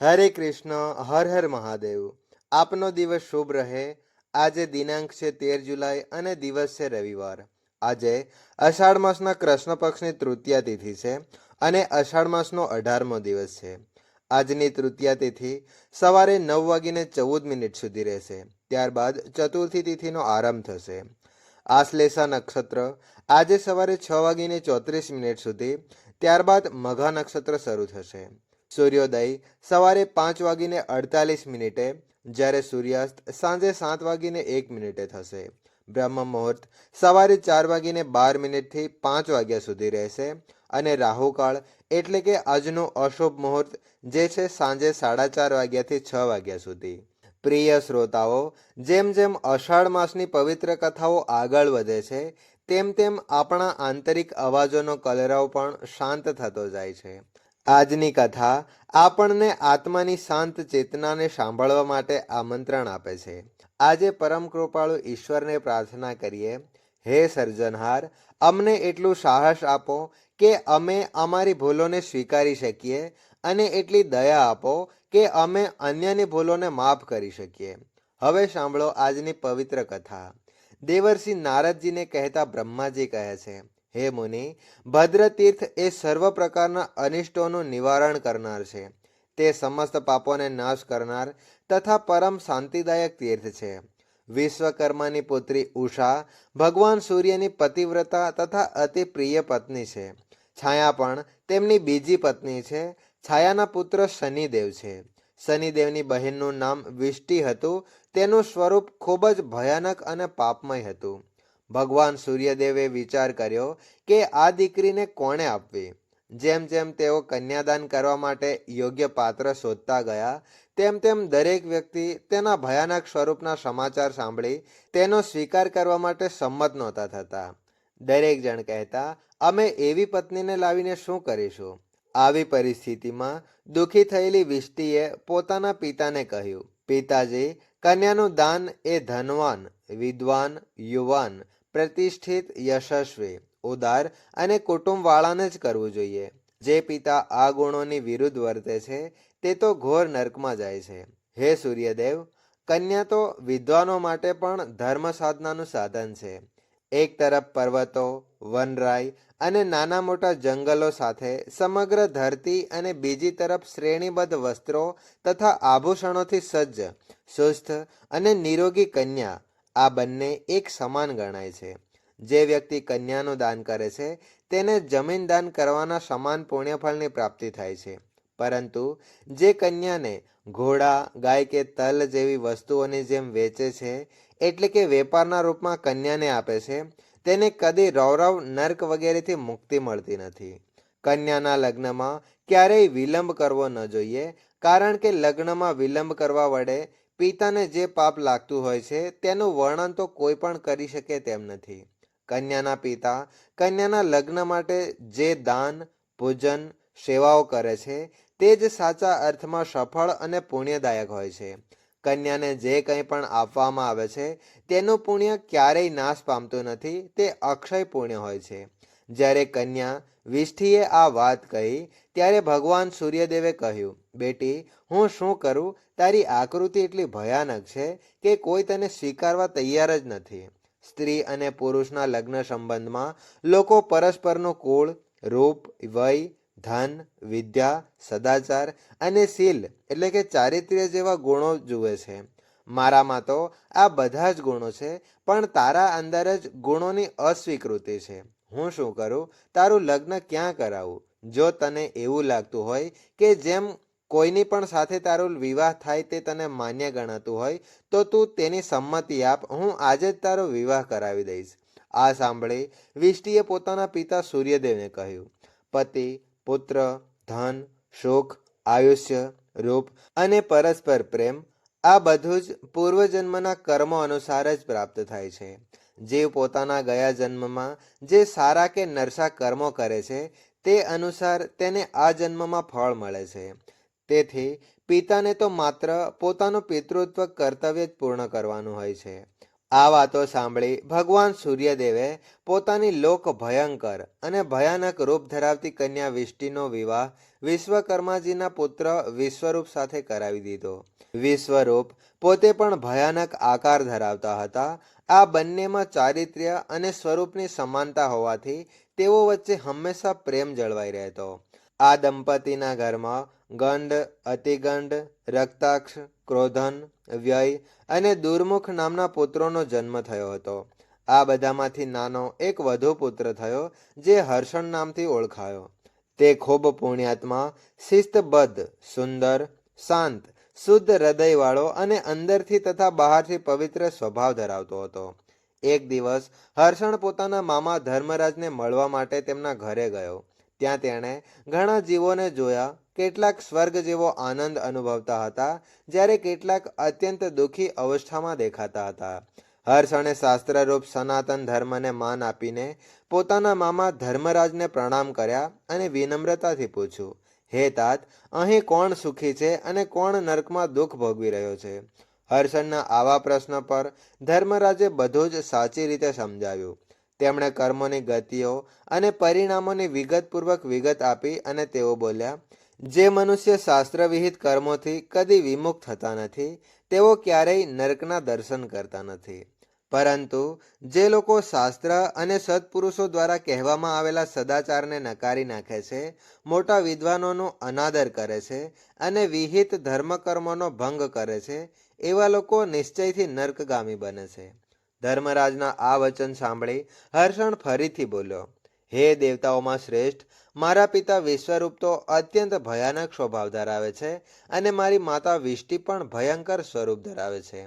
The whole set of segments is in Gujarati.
હરે કૃષ્ણ, હર હર મહાદેવ. આપનો દિવસ શુભ રહે. આજે દિનાંક છે તેર જુલાઈ અને દિવસ છે રવિવાર. આજે અષાઢ માસના કૃષ્ણ પક્ષની તૃતીયા તિથિ છે અને અષાઢ માસનો અઢારમો દિવસ છે. આજની તૃતીયા તિથિ સવારે નવ વાગીને ચૌદ મિનિટ સુધી રહેશે. ત્યારબાદ ચતુર્થી તિથિનો આરંભ થશે. આશ્લેષા નક્ષત્ર આજે સવારે છ વાગીને ચોત્રીસ મિનિટ સુધી, ત્યારબાદ મઘા નક્ષત્ર શરૂ થશે. સૂર્યોદય સવારે પાંચ વાગીને અડતાલીસ મિનિટે, જ્યારે સૂર્યાસ્ત સાંજે સાત વાગીને એક મિનિટે થશે. બ્રહ્મ મુહૂર્ત સવારે ચાર વાગીને બાર મિનિટથી પાંચ વાગ્યા સુધી રહેશે અને રાહુકાળ એટલે કે આજનો અશુભ મુહૂર્ત જે છે સાંજે સાડા ચાર વાગ્યાથી છ વાગ્યા સુધી. પ્રિય શ્રોતાઓ, જેમ જેમ અષાઢ માસની પવિત્ર કથાઓ આગળ વધે છે, તેમ તેમ આપણા આંતરિક અવાજોનો કલરવ પણ શાંત થતો જાય છે. આજની કથા આપણને આત્માની શાંત ચેતનાને સાંભળવા માટે આમંત્રણ આપે છે. આજે પરમ કૃપાળુ ઈશ્વરને પ્રાર્થના કરીએ. હે સર્જનહાર, અમને એટલું સાહસ આપો કે અમે અમારી ભૂલોને સ્વીકારી શકીએ અને એટલી દયા આપો કે અમે અન્યની ભૂલોને માફ કરી શકીએ. હવે સાંભળો આજની પવિત્ર કથા. દેવર્ષિ નારદજીને કહેતા બ્રહ્માજી કહે છે હે મુનિ ભદ્ર તીર્થ એ સર્વ પ્રકારના અનિષ્ટોનું નિવારણ કરનાર છે. તે સમસ્ત પાપોને નાશ કરનાર તથા પરમ શાંતિદાયક તીર્થ છે. વિશ્વકર્માની પુત્રી ઉષા, ભગવાન સૂર્યની પતિવ્રતા તથા અતિ પ્રિય પત્ની છે. છાયા પણ તેમની બીજી પત્ની છે. છાયાના પુત્ર શનિદેવ છે. શનિદેવની બહેનનું નામ વિષ્ટિ હતું. તેનું સ્વરૂપ ખૂબ જ ભયાનક અને પાપમય હતું. ભગવાન સૂર્યદેવે વિચાર કર્યો કે આ દીકરીને કોણે આપવી? જેમ જેમ તેઓ કન્યાદાન કરવા માટે યોગ્ય પાત્ર શોધતા ગયા, તેમ તેમ દરેક વ્યક્તિ તેના ભયાનક સ્વરૂપના સમાચાર સાંભળી તેનો સ્વીકાર કરવા માટે સંમત નહોતા થતા. દરેક જણ કહેતા, અમે એવી પત્નીને લાવીને શું કરીશું? આવી પરિસ્થિતિમાં દુઃખી થયેલી વિષ્ટિએ પોતાના પિતાને કહ્યું, પિતાજી કન્યાનું દાન એ ધનવાન, વિદ્વાન, યુવાન, પ્રતિષ્ઠિત, યશસ્વી, ઉદાર અને કુટુંબવાળાને જ કરવું જોઈએ. જે પિતા આ ગુણોની વિરુદ્ધ વર્તે છે, તે તો ઘોર નર્કમાં જાય છે. હે સૂર્યદેવ, કન્યા તો વિદ્વાનો માટે પણ ધર્મ સાધનાનું સાધન છે. એક તરફ પર્વતો, વનરાય અને નાના મોટા જંગલો સાથે સમગ્ર ધરતી અને બીજી તરફ શ્રેણીબદ્ધ વસ્ત્રો તથા આભૂષણોથી સજ્જ સુસ્થ અને નિરોગી કન્યા આ બંને એક સમાન ગણાય છે. જે વ્યક્તિ કન્યાનું દાન કરે છે, તેને જમીન દાન કરવાના સમાન પુણ્યફળની પ્રાપ્તિ થાય છે. પરંતુ જે કન્યાને ઘોડા, ગાય કે તલ જેવી વસ્તુઓની જેમ વેચે છે, એટલે કે વેપારના રૂપમાં કન્યાને આપે છે તેને કદી રૌરવ, નર્ક વગેરેથી મુક્તિ મળતી નથી. કન્યાના લગ્નમાં ક્યારેય વિલંબ કરવો ન જોઈએ, કારણ કે લગ્નમાં વિલંબ કરવા વડે પિતાને જે પાપ લાગતું હોય છે, તેનું વર્ણન તો કોઈ પણ કરી શકે તેમ નથી. કન્યાના પિતા કન્યાના લગ્ન માટે જે દાન, પૂજન, સેવાઓ કરે છે, તે જ સાચા અર્થમાં સફળ અને પુણ્યદાયક હોય છે. કન્યાને જે કંઈ પણ આપવામાં આવે છે, તેનું પુણ્ય ક્યારેય નાશ પામતું નથી, તે અક્ષય પુણ્ય હોય છે. જ્યારે કન્યા વિષ્ઠીએ આ વાત કહી, ત્યારે ભગવાન સૂર્યદેવે કહ્યું, બેટી, હું શું કરું? તારી આકૃતિ એટલી ભયાનક છે કે કોઈ તને સ્વીકારવા તૈયાર જ નથી. સ્ત્રી અને પુરુષના લગ્ન સંબંધમાં લોકો પરસ્પરનું કુળ, રૂપ, વય ધન, વિદ્યા, સદાચાર અને શીલ એટલે કે ચારિત્ર્ય જેવા ગુણો જુએ છે. મારામાં તો આ બધા જ ગુણો છે, પણ તારા અંદર જ ગુણોની અસ્વીકૃતિ છે. હું શું કરું? તારું લગ્ન ક્યાં કરાવું? જો તને એવું લાગતું હોય કે જેમ કોઈની પણ સાથે તારો વિવાહ થાય તે તને માન્ય ગણાતું હોય, તો તું તેની સંમતિ આપ, હું આજે જ તારો વિવાહ કરાવી દઈશ. આ સાંભળી વિષ્ટિએ પોતાના પિતા સૂર્યદેવને કહ્યું, પતિ પુત્ર, ધન સુખ આયુષ્ય, રૂપ અને પરસ્પર પ્રેમ આ બધું જ પૂર્વજન્મના કર્મો અનુસાર જ પ્રાપ્ત થાય છે. જીવ પોતાના ગયા જન્મમાં જે સારા કે નરસા કર્મો કરે છે, તે અનુસાર તેને આ જન્મમાં ફળ મળે છે. તેથી પિતાને તો માત્ર પોતાનું પિતૃત્વ કર્તવ્ય જ પૂર્ણ કરવાનું હોય છે. આ વાતો સાંભળી ભગવાન સૂર્યદેવે પોતાની લોક ભયંકર અને ભયાનક રૂપ ધરાવતી કન્યા વિષ્ટિનો વિવાહ વિશ્વકર્માજીના પુત્ર વિશ્વરૂપ સાથે કરાવી દીધો. વિશ્વરૂપ પોતે પણ ભયાનક આકાર ધરાવતા હતા. આ બંનેમાં ચારિત્ર્ય અને સ્વરૂપની સમાનતા હોવાથી તેઓ વચ્ચે હંમેશા પ્રેમ જળવાઈ રહેતો. આ દંપતીના ઘરમાં ગંડ, અતિગંડ, રક્તાક્ષ, ક્રોધન, વ્યય અને દુર્મુખ નામના પુત્રોનો જન્મ થયો હતો. આ બધામાંથી નાનો એક વધુ પુત્ર થયો, જે હર્ષણ નામથી ઓળખાયો. તે ખૂબ પુણ્યાત્મા, શિસ્તબદ્ધ, સુંદર, શાંત, શુદ્ધ હૃદયવાળો અને અંદરથી તથા બહારથી પવિત્ર સ્વભાવ ધરાવતો હતો. એક દિવસ હર્ષણ પોતાના મામા ધર્મરાજને મળવા માટે તેમના ઘરે ગયો. ત્યાં તેણે ઘણા જીવોને જોયા કેટલાક સ્વર્ગ જેવો આનંદ અનુભવતા હતા, જ્યારે કેટલાક અત્યંત દુઃખી અવસ્થામાં દેખાતા હતા. હર્ષણે શાસ્ત્રરૂપ સનાતન ધર્મને માન આપીને પોતાના મામા ધર્મરાજને પ્રણામ કર્યા અને વિનમ્રતાથી પૂછ્યું, હે તાત, અહીં કોણ સુખી છે અને કોણ નર્કમાં દુઃખ ભોગવી રહ્યો છે? હર્ષણના આવા પ્રશ્ન પર ધર્મરાજે બધું જ સાચી રીતે સમજાવ્યું. તેમણે કર્મોની ગતિઓ અને પરિણામોની વિગતપૂર્વક વિગત આપી અને તેઓ બોલ્યા જે મનુષ્ય શાસ્ત્રવિહિત કર્મોથી કદી વિમુખ થતા નથી, તેઓ ક્યારેય નરકના દર્શન કરતા નથી. પરંતુ જે લોકો શાસ્ત્ર અને સત્પુરુષો દ્વારા કહેવામાં આવેલા સદાચારને નકારી નાખે છે, મોટા વિદ્વાનોનો અનાદર કરે છે અને વિહિત ધર્મકર્મોનો ભંગ કરે છે, એવા લોકો નિશ્ચયથી નર્કગામી બને છે. ધર્મરાજના આ વચન સાંભળી હર્ષણ ફરીથી બોલ્યો, હે દેવતાઓમાં શ્રેષ્ઠ મારા પિતા વિશ્વરૂપ તો અત્યંત ભયાનક સ્વભાવ ધરાવે છે અને મારી માતા વિષ્ટિ પણ ભયંકર સ્વરૂપ ધરાવે છે.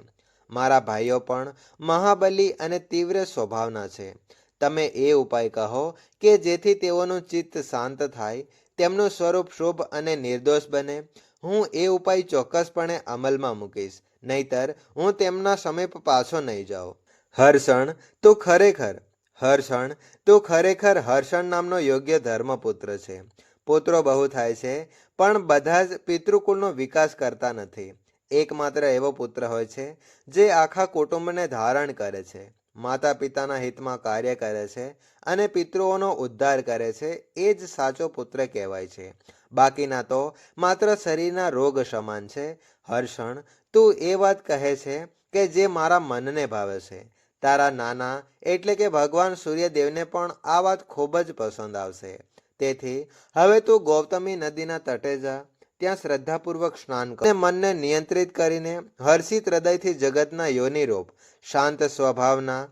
મારા ભાઈઓ પણ મહાબલી અને તીવ્ર સ્વભાવના છે. તમે એ ઉપાય કહો કે જેથી તેઓનું ચિત્ત શાંત થાય, તેમનું સ્વરૂપ શુભ અને નિર્દોષ બને. હું એ ઉપાય ચોક્કસપણે અમલમાં મૂકીશ, નહીતર હું તેમના સમીપ પાછો નહીં જાઉં. હર્ષણ, તું ખરેખર હર્ષણ. તું ખરેખર હર્ષણ નામનો યોગ્ય ધર્મપુત્ર છે. પુત્રો બહુ થાય છે, પણ બધા જ પિતૃકુળનો વિકાસ કરતા નથી. એકમાત્ર એવો પુત્ર હોય છે, જે આખા કુટુંબને ધારણ કરે છે. માતા પિતાના હિતમાં કાર્ય કરે છે અને પિતૃઓનો ઉદ્ધાર કરે છે, એ જ સાચો પુત્ર કહેવાય છે. બાકીના તો માત્ર શરીરના રોગ સમાન છે. હર્ષણ, તું એ વાત કહે છે કે જે મારા મનને ભાવે છે. તારા નાના એટલે કે ભગવાન સૂર્યદેવને પણ આ વાત ખૂબ જ પસંદ આવશે. તેથી, હવે તું ગૌતમી નદીના તટે જા, ત્યાં શ્રદ્ધાપૂર્વક સ્નાન કર. મનને નિયંત્રિત કરીને હર્ષિત હૃદયથી જગતના યોનિરૂપ શાંત સ્વભાવના,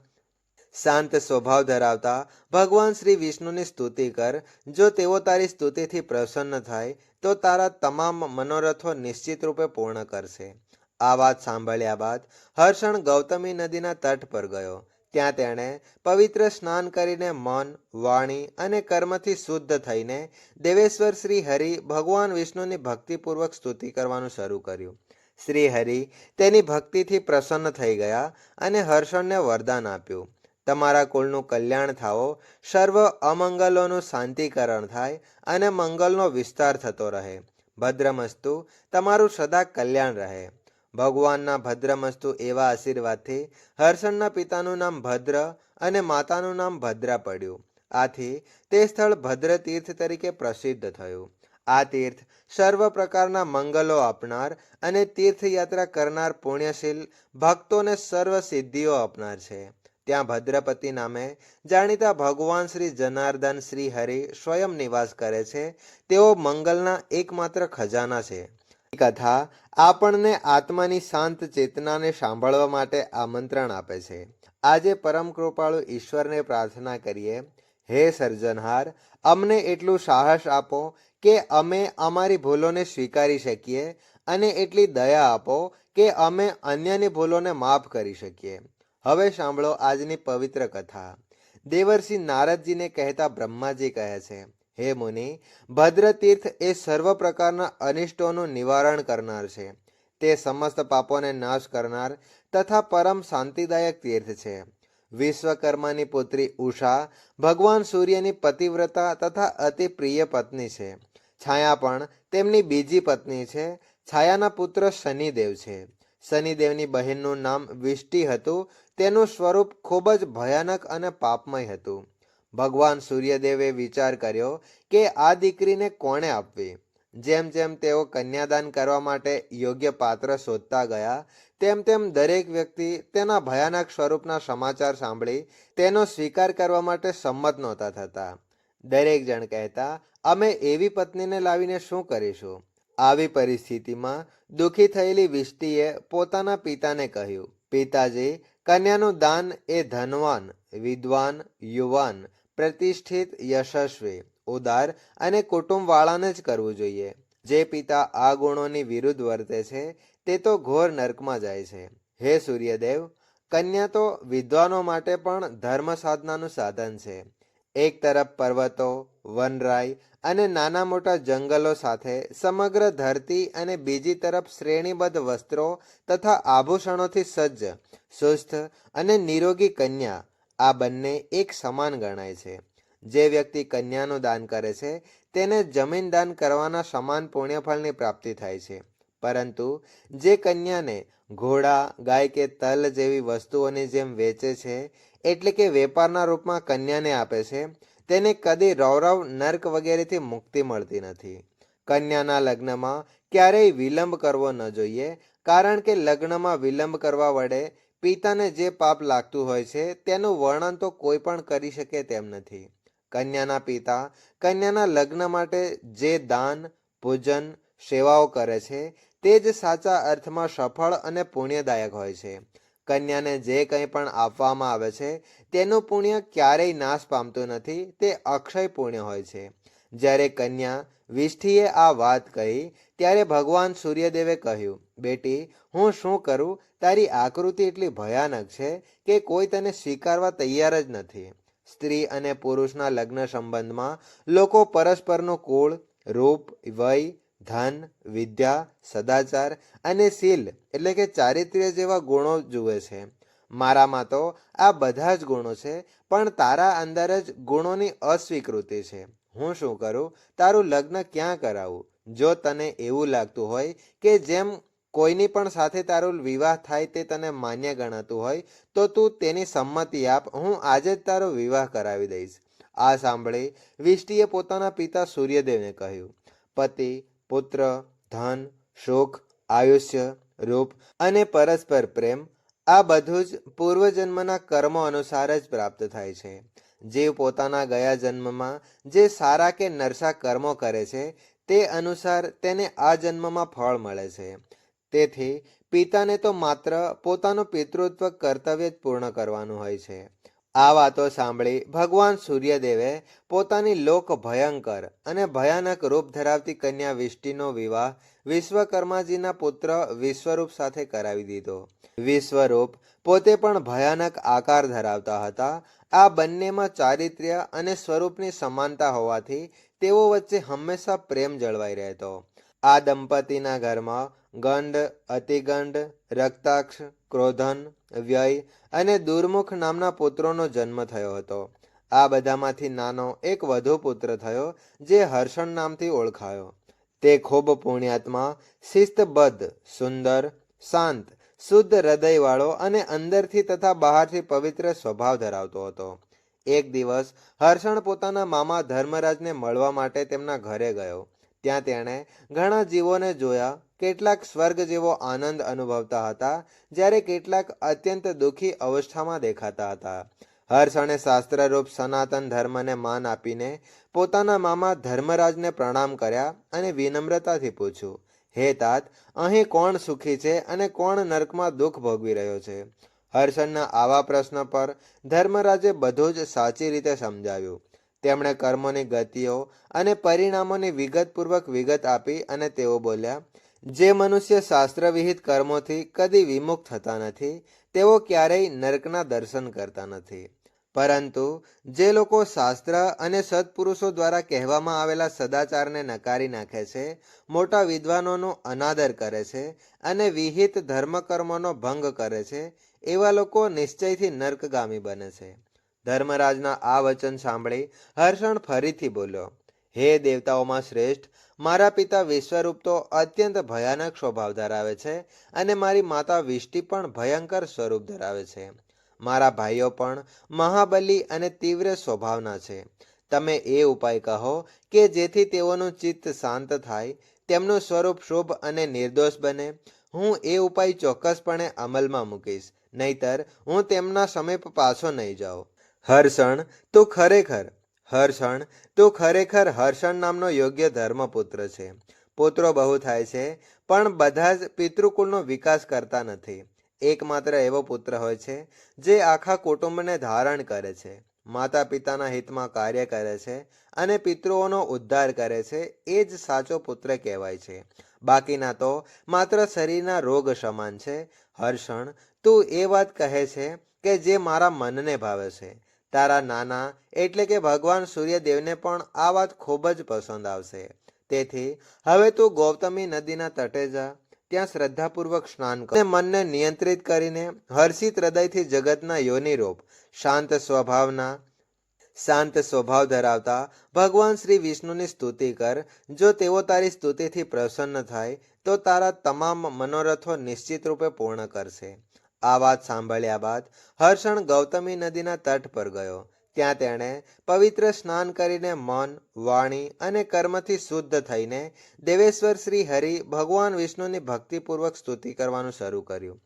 શાંત સ્વભાવ ધરાવતા ભગવાન શ્રી વિષ્ણુની સ્તુતિ કર. જો તેઓ તારી સ્તુતિથી પ્રસન્ન થાય, તો તારા તમામ મનોરથો નિશ્ચિત રૂપે પૂર્ણ કરશે. આ વાત સાંભળ્યા બાદ હર્ષણ ગૌતમી નદીના તટ પર ગયો. ત્યાં તેણે પવિત્ર સ્નાન કરીને મન, વાણી અને કર્મથી શુદ્ધ થઈને દેવેશ્વર શ્રી હરિ ભગવાન વિષ્ણુની ભક્તિપૂર્વક સ્તુતિ કરવાનું શરૂ કર્યું. શ્રી હરિ તેની ભક્તિથી પ્રસન્ન થઈ ગયા અને હર્ષણને વરદાન આપ્યું. તમારા કુળનું કલ્યાણ થાઓ, સર્વ અમંગલોનું શાંતિકરણ થાય અને મંગલનો વિસ્તાર થતો રહે. ભદ્રમસ્તુ, તમારું સદા કલ્યાણ રહે. ભગવાનના ભદ્રમસ્તુ એવા આશીર્વાદથી હર્ષણના પિતાનું નામ ભદ્ર અને માતાનું નામ ભદ્રા પડ્યું. આથી તે સ્થળ ભદ્ર તીર્થ તરીકે પ્રસિદ્ધ થયું. આ તીર્થ સર્વ પ્રકારના મંગલો આપનાર અને તીર્થયાત્રા કરનાર પુણ્યશીલ ભક્તોને સર્વ સિદ્ધિઓ આપનાર છે. ત્યાં ભદ્રપતિ નામે જાણીતા ભગવાન શ્રી જનાર્દન શ્રી હરિ સ્વયં નિવાસ કરે છે. તેઓ મંગલના એકમાત્ર ખજાના છે. કથા આપણને આત્માની શાંત ચેતનાને સાંભળવા માટે આમંત્રણ આપે છે. આજે પરમ કૃપાળુ ઈશ્વરને પ્રાર્થના કરીએ. હે સર્જનહાર, અમને એટલું સાહસ આપો કે અમે અમારી ભૂલોને સ્વીકારી શકીએ અને એટલી દયા આપો કે અમે અન્યની ભૂલોને માફ કરી શકીએ. હવે સાંભળો આજની પવિત્ર કથા. દેવર્ષિ નારદજીને કહેતા બ્રહ્માજી કહે છે હે મુનિ ભદ્ર તીર્થ એ સર્વ પ્રકારના અનિષ્ટોનું નિવારણ કરનાર છે. તે સમસ્ત પાપોને નાશ કરનાર તથા પરમ શાંતિદાયક તીર્થ છે. વિશ્વકર્માની પુત્રી ઉષા, ભગવાન સૂર્યની પતિવ્રતા તથા અતિ પ્રિય પત્ની છે. છાયા પણ તેમની બીજી પત્ની છે. છાયાના પુત્ર શનિદેવ છે. શનિદેવની બહેનનું નામ વિષ્ટિ હતું. તેનું સ્વરૂપ ખૂબ જ ભયાનક અને પાપમય હતું. ભગવાન સૂર્યદેવે વિચાર કર્યો કે આ દીકરીને કોણે આપવી? જેમ જેમ તેઓ કન્યાદાન કરવા માટે યોગ્ય પાત્ર શોધતા ગયા, તેમ તેમ દરેક વ્યક્તિ તેના ભયાનક સ્વરૂપના સમાચાર સાંભળી તેનો સ્વીકાર કરવા માટે સંમત નહોતા થતા. દરેક જણ કહેતા, અમે એવી પત્નીને લાવીને શું કરીશું? આવી પરિસ્થિતિમાં દુઃખી થયેલી વિષ્ટિએ પોતાના પિતાને કહ્યું, પિતાજી, કન્યાનું દાન એ ધનવાન, વિદ્વાન, યુવાન પ્રતિષ્ઠિત યશસ્વી, ઉદાર અને કુટુંબવાળાને જ કરવું જોઈએ. જે પિતા આ ગુણોની વિરુદ્ધ વર્તે છે, તે તો ઘોર નર્કમાં જાય છે. હે સૂર્યદેવ, કન્યા તો વિદ્વાનો માટે પણ ધર્મ સાધનાનું સાધન છે. એક તરફ પર્વતો, વનરાય અને નાના મોટા જંગલો સાથે સમગ્ર ધરતી અને બીજી તરફ શ્રેણીબદ્ધ વસ્ત્રો તથા આભૂષણોથી સજ્જ, સુસ્થ અને નિરોગી કન્યા આ બંને એક સમાન ગણાય છે. જે વ્યક્તિ કન્યાનું દાન કરે છે, તેને જમીન દાન કરવાના સમાન પુણ્યફળની પ્રાપ્તિ થાય છે. પરંતુ જે કન્યાને ઘોડા, ગાય કે તલ જેવી વસ્તુઓની જેમ વેચે છે, એટલે કે વેપારના રૂપમાં કન્યાને આપે છે, તેને કદી રૌરવ, નર્ક વગેરેથી મુક્તિ મળતી નથી. કન્યાના લગ્નમાં ક્યારેય વિલંબ કરવો ન જોઈએ, કારણ કે લગ્નમાં વિલંબ કરવા વડે પિતાને જે પાપ લાગતું હોય છે, તેનું વર્ણન તો કોઈ પણ કરી શકે તેમ નથી. કન્યાના પિતા કન્યાના લગ્ન માટે જે દાન, પૂજન, સેવાઓ કરે છે, તે જ સાચા અર્થમાં સફળ અને પુણ્યદાયક હોય છે. કન્યાને જે કંઈ પણ આપવામાં આવે છે, તેનું પુણ્ય ક્યારેય નાશ પામતું નથી, તે અક્ષય પુણ્ય હોય છે. જ્યારે કન્યા વિષ્ઠીએ આ વાત કહી ત્યારે ભગવાન સૂર્યદેવે કહ્યું, બેટી, હું શું કરું? તારી આકૃતિ એટલી ભયાનક છે કે કોઈ તને સ્વીકારવા તૈયાર જ નથી. સ્ત્રી અને પુરુષના લગ્ન સંબંધમાં લોકો પરસ્પરનું કુળ, રૂપ, વય, ધન, વિદ્યા, સદાચાર અને શીલ, એટલે કે ચારિત્ર્ય જેવા ગુણો જુએ છે. મારામાં તો આ બધા જ ગુણો છે, પણ તારા અંદર જ ગુણોની અસ્વીકૃતિ છે. હું શું કરું? તારું લગ્ન ક્યાં કરાવું? જો તને એવું લાગતું હોય કે જેમ કોઈની પણ સાથે તારો વિવાહ થાય તે તને માન્ય ગણાતું હોય, તો તું તેની સંમતિ આપ. હું આજે જ તારો વિવાહ કરાવી દઈશ. આ સાંભળી વિષ્ટિએ પોતાના પિતા સૂર્યદેવને કહ્યું, પતિ, પુત્ર, ધન શોખ આયુષ્ય, રૂપ અને પરસ્પર પ્રેમ આ બધું જ પૂર્વજન્મના કર્મો અનુસાર જ પ્રાપ્ત થાય છે. જીવ પોતાના ગયા જન્મમાં જે સારા કે નરસા કર્મો કરે છે, તે અનુસાર તેને આ જન્મમાં ફળ મળે છે. તેથી પિતાને તો માત્ર પોતાનું પિતૃત્વ કર્તવ્ય જ પૂર્ણ કરવાનું હોય છે. આ વાતો સાંભળી ભગવાન સૂર્યદેવે પોતાની લોક ભયંકર અને ભયાનક રૂપ ધરાવતી કન્યા વિષ્ટિનો વિવાહ વિશ્વકર્માજીના પુત્ર વિશ્વરૂપ સાથે કરાવી દીધો. વિશ્વરૂપ પોતે પણ ભયાનક આકાર ધરાવતા હતા. આ બંનેમાં ચારિત્ર્ય અને સ્વરૂપની સમાનતા હોવાથી તેઓ વચ્ચે હંમેશા પ્રેમ જળવાઈ રહેતો. આ દંપતીના ઘરમાં ગંડ, અતિગંડ, રક્તાક્ષ, ક્રોધન, વ્યય અને દુર્મુખ નામના પુત્રોનો જન્મ થયો હતો. આ બધામાંથી નાનો એક વધુ પુત્ર થયો, જે હર્ષણ નામથી ઓળખાયો. તે ખૂબ પુણ્યાત્મા, શિસ્તબદ્ધ, સુંદર, શાંત, શુદ્ધ હૃદયવાળો અને અંદરથી તથા બહારથી પવિત્ર સ્વભાવ ધરાવતો હતો. એક દિવસ હર્ષણ પોતાના મામા ધર્મરાજને મળવા માટે તેમના ઘરે ગયો. ત્યાં તેણે ઘણા જીવોને જોયા, કેટલાક સ્વર્ગ જેવો આનંદ અનુભવતા હતા, જ્યારે કેટલાક અત્યંત દુઃખી અવસ્થામાં દેખાતા હતા. હર્ષણે શાસ્ત્રરૂપ સનાતન ધર્મને માન આપીને પોતાના મામા ધર્મરાજને પ્રણામ કર્યા અને વિનમ્રતાથી પૂછ્યું, હે તાત, અહીં કોણ સુખી છે અને કોણ નર્કમાં દુઃખ ભોગવી રહ્યો છે? હર્ષણના આવા પ્રશ્ન પર ધર્મરાજે બધું જ સાચી રીતે સમજાવ્યું. તેમણે કર્મોની ગતિઓ અને પરિણામોની વિગતપૂર્વક વિગત આપી અને તેઓ બોલ્યા, જે મનુષ્ય શાસ્ત્રવિહિત કર્મોથી કદી વિમુખ થતા નથી, તેઓ ક્યારેય નરકના દર્શન કરતા નથી. પરંતુ જે લોકો શાસ્ત્ર અને સત્પુરુષો દ્વારા કહેવામાં આવેલા સદાચારને નકારી નાખે છે, મોટા વિદ્વાનોનો અનાદર કરે છે અને વિહિત ધર્મકર્મોનો ભંગ કરે છે, એવા લોકો નિશ્ચયથી નર્કગામી બને છે. ધર્મરાજના આ વચન સાંભળી હર્ષણ ફરીથી બોલ્યો, હે દેવતાઓમાં શ્રેષ્ઠ, મારા પિતા વિશ્વરૂપ તો અત્યંત ભયાનક સ્વભાવ ધરાવે છે અને મારી માતા વિષ્ટિ પણ ભયંકર સ્વરૂપ ધરાવે છે. મારા ભાઈઓ પણ મહાબલી અને તીવ્ર સ્વભાવના છે. તમે એ ઉપાય કહો કે જેથી તેઓનું ચિત્ત શાંત થાય, તેમનું સ્વરૂપ શુભ અને નિર્દોષ બને. હું એ ઉપાય ચોક્કસપણે અમલમાં મૂકીશ, નહીતર હું તેમના સમીપ પાછો નહીં જાઉં. હર્ષણ તો ખરેખર. હર્ષણ તો ખરેખર હર્ષણ નામનો યોગ્ય ધર્મપુત્ર છે. પુત્રો બહુ થાય છે, પણ બધા જ પિતૃકુળનો વિકાસ કરતા નથી. એકમાત્ર એવો પુત્ર હોય છે, જે આખા કુટુંબને ધારણ કરે છે. માતા પિતાના હિતમાં કાર્ય કરે છે અને પિતૃઓનો ઉદ્ધાર કરે છે, એ જ સાચો પુત્ર કહેવાય છે. બાકીના તો માત્ર શરીરના રોગ સમાન છે. હર્ષણ તું એ વાત કહે છે કે જે મારા મનને ભાવે છે. તારા નાના એટલે કે ભગવાન સૂર્યદેવને પણ આ વાત ખૂબ જ પસંદ આવશે. તેથી, હવે તું ગૌતમી નદીના તટે જા, ત્યાં શ્રદ્ધાપૂર્વક સ્નાન કર. મનને નિયંત્રિત કરીને હર્ષિત હૃદયથી જગતના યોનિરૂપ શાંત સ્વભાવના, શાંત સ્વભાવ ધરાવતા ભગવાન શ્રી વિષ્ણુની સ્તુતિ કર. જો તેઓ તારી સ્તુતિથી પ્રસન્ન થાય, તો તારા તમામ મનોરથો નિશ્ચિત રૂપે પૂર્ણ કરશે. આ વાત સાંભળ્યા બાદ હર્ષણ ગૌતમી નદીના તટ પર ગયો. ત્યાં તેણે પવિત્ર સ્નાન કરીને મન, વાણી અને કર્મથી શુદ્ધ થઈને દેવેશ્વર શ્રી હરિ ભગવાન વિષ્ણુની ભક્તિપૂર્વક સ્તુતિ કરવાનું શરૂ કર્યું.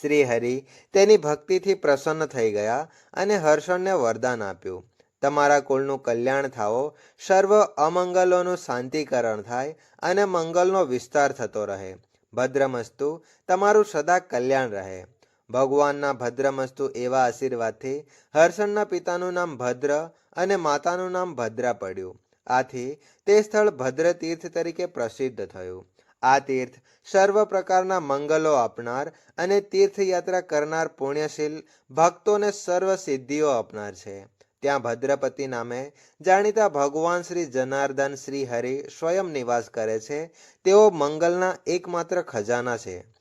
શ્રી હરિ તેની ભક્તિથી પ્રસન્ન થઈ ગયા અને હર્ષણને વરદાન આપ્યું. તમારા કુળનું કલ્યાણ થાઓ, સર્વ અમંગલોનું શાંતિકરણ થાય અને મંગલનો વિસ્તાર થતો રહે. ભદ્રમસ્તુ, તમારું સદા કલ્યાણ રહે. ભગવાનના ભદ્રમસ્તુ એવા આશીર્વાદથી હર્ષણના પિતાનું નામ ભદ્ર અને માતાનું નામ ભદ્રા પડ્યું. આથી તે સ્થળ ભદ્ર તીર્થ તરીકે પ્રસિદ્ધ થયું. આ તીર્થ સર્વ પ્રકારના મંગલો આપનાર અને તીર્થયાત્રા કરનાર પુણ્યશીલ ભક્તોને સર્વ સિદ્ધિઓ આપનાર છે. ત્યાં ભદ્રપતિ નામે જાણીતા ભગવાન શ્રી જનાર્દન શ્રી હરિ સ્વયં નિવાસ કરે છે. તેઓ મંગલના એકમાત્ર ખજાના છે.